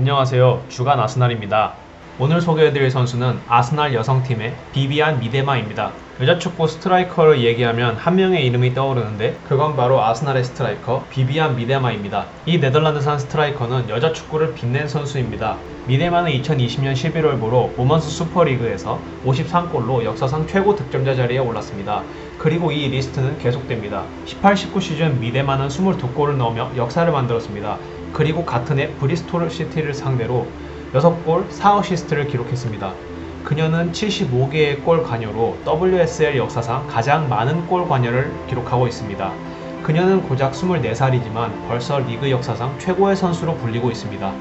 안녕하세요. 주간 아스날입니다. 오늘 소개해드릴 선수는 아스날 여성팀의 비비안 미데마입니다. 여자 축구 스트라이커를 얘기하면 한 명의 이름이 떠오르는데 그건 바로 아스날의 스트라이커 비비안 미데마입니다. 이 네덜란드산 스트라이커는 여자 축구를 빛낸 선수입니다. 미데마는 2020년 11월부로 오먼스 슈퍼리그에서 53골로 역사상 최고 득점자 자리에 올랐습니다. 그리고 이 리스트는 계속됩니다. 18-19 시즌 미데마는 22골을 넣으며 역사를 만들었습니다. 그리고 같은 해 브리스톨 시티를 상대로 6골 4어시스트를 기록했습니다. 그녀는 75개의 골 관여로 WSL 역사상 가장 많은 골 관여를 기록하고 있습니다. 그녀는 고작 24살이지만 벌써 리그 역사상 최고의 선수로 불리고 있습니다.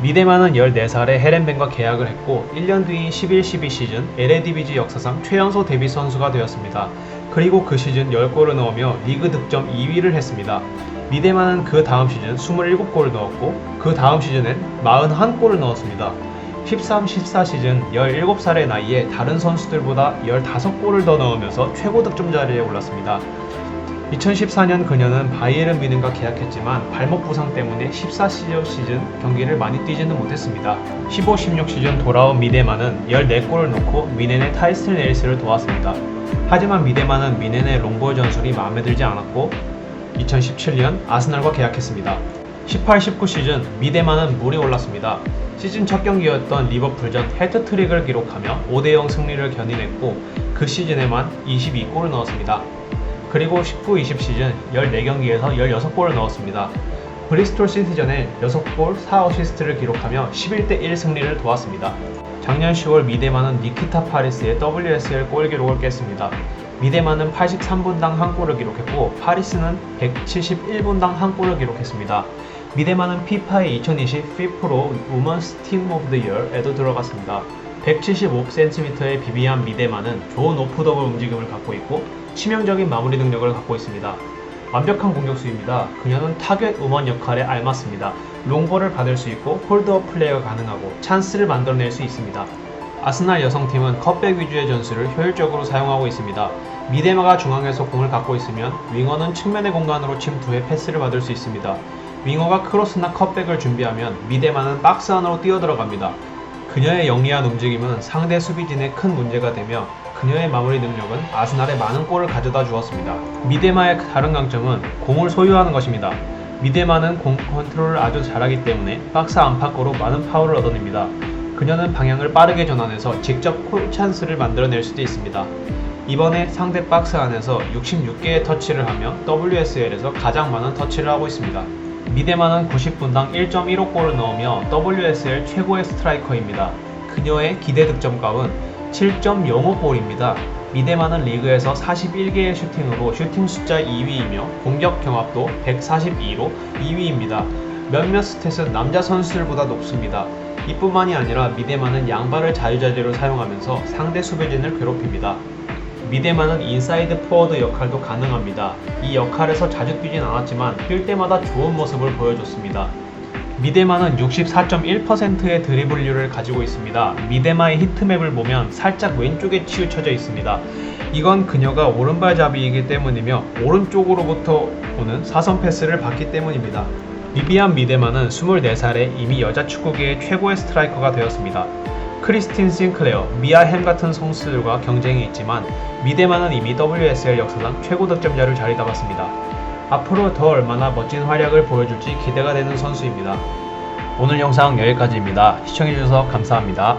미데마는 14살에 헤렌벤과 계약을 했고 1년 뒤인 11-12 시즌 LADBG 역사상 최연소 데뷔 선수가 되었습니다. 그리고 그 시즌 10골을 넣으며 리그 득점 2위를 했습니다. 미데마는 그 다음 시즌 27골을 넣었고 그 다음 시즌엔 41골을 넣었습니다. 13-14 시즌 17살의 나이에 다른 선수들보다 15골을 더 넣으면서 최고 득점 자리에 올랐습니다. 2014년 그녀는 바이에른 미넨과 계약했지만 발목 부상 때문에 14시즌 시즌 경기를 많이 뛰지는 못했습니다. 15-16 시즌 돌아온 미데마는 14골을 넣고 미넨의 타이슨 에리스를 도왔습니다. 하지만 미데마는 미넨의 롱볼 전술이 마음에 들지 않았고 2017년 아스날과 계약했습니다. 18-19 시즌 미데마는 물이 올랐습니다. 시즌 첫 경기였던 리버풀전 해트트릭을 기록하며 5대0 승리를 견인했고 그 시즌에만 22골을 넣었습니다. 그리고 19-20 시즌 14경기에서 16골을 넣었습니다. 브리스톨 시티전에 6골 4어시스트를 기록하며 11대1 승리를 도왔습니다. 작년 10월 미데마는 니키타 파리스의 WSL 골 기록을 깼습니다. 미데마는 83분당 한 골을 기록했고 파리스는 171분당 한 골을 기록했습니다. 미데마는 피파의 2020 FIFPro Women's Team of the Year에도 들어갔습니다. 175cm의 비비안 미데마는 좋은 오프더블 움직임을 갖고 있고 치명적인 마무리 능력을 갖고 있습니다. 완벽한 공격수입니다. 그녀는 타겟 우먼 역할에 알맞습니다. 롱볼을 받을 수 있고 홀드업 플레이가 가능하고 찬스를 만들어낼 수 있습니다. 아스날 여성팀은 컵백 위주의 전술을 효율적으로 사용하고 있습니다. 미데마가 중앙에서 공을 갖고 있으면 윙어는 측면의 공간으로 침투해 패스를 받을 수 있습니다. 윙어가 크로스나 컵백을 준비하면 미데마는 박스 안으로 뛰어들어갑니다. 그녀의 영리한 움직임은 상대 수비진에 큰 문제가 되며 그녀의 마무리 능력은 아스날에 많은 골을 가져다 주었습니다. 미데마의 다른 강점은 공을 소유하는 것입니다. 미데마는 공 컨트롤을 아주 잘하기 때문에 박스 안팎으로 많은 파울을 얻어냅니다. 그녀는 방향을 빠르게 전환해서 직접 콜 찬스를 만들어낼 수도 있습니다. 이번에 상대 박스 안에서 66개의 터치를 하며 WSL에서 가장 많은 터치를 하고 있습니다. 미데마는 90분당 1.15골을 넣으며 WSL 최고의 스트라이커입니다. 그녀의 기대 득점값은 7.05골입니다. 미데마는 리그에서 41개의 슈팅으로 슈팅 숫자 2위이며 공격 경합도 142로 2위입니다. 몇몇 스탯은 남자 선수들보다 높습니다. 이뿐만이 아니라 미데마는 양발을 자유자재로 사용하면서 상대 수비진을 괴롭힙니다. 미데마는 인사이드 포워드 역할도 가능합니다. 이 역할에서 자주 뛰진 않았지만 뛸 때마다 좋은 모습을 보여줬습니다. 미데마는 64.1%의 드리블률을 가지고 있습니다. 미데마의 히트맵을 보면 살짝 왼쪽에 치우쳐져 있습니다. 이건 그녀가 오른발잡이이기 때문이며 오른쪽으로부터 오는 사선 패스를 받기 때문입니다. 비비안 미데마는 24살에 이미 여자 축구계의 최고의 스트라이커가 되었습니다. 크리스틴 싱클레어, 미아 햄 같은 선수들과 경쟁이 있지만 미데마는 이미 WSL 역사상 최고 득점자를 자리 잡았습니다. 앞으로 더 얼마나 멋진 활약을 보여줄지 기대가 되는 선수입니다. 오늘 영상 여기까지입니다. 시청해주셔서 감사합니다.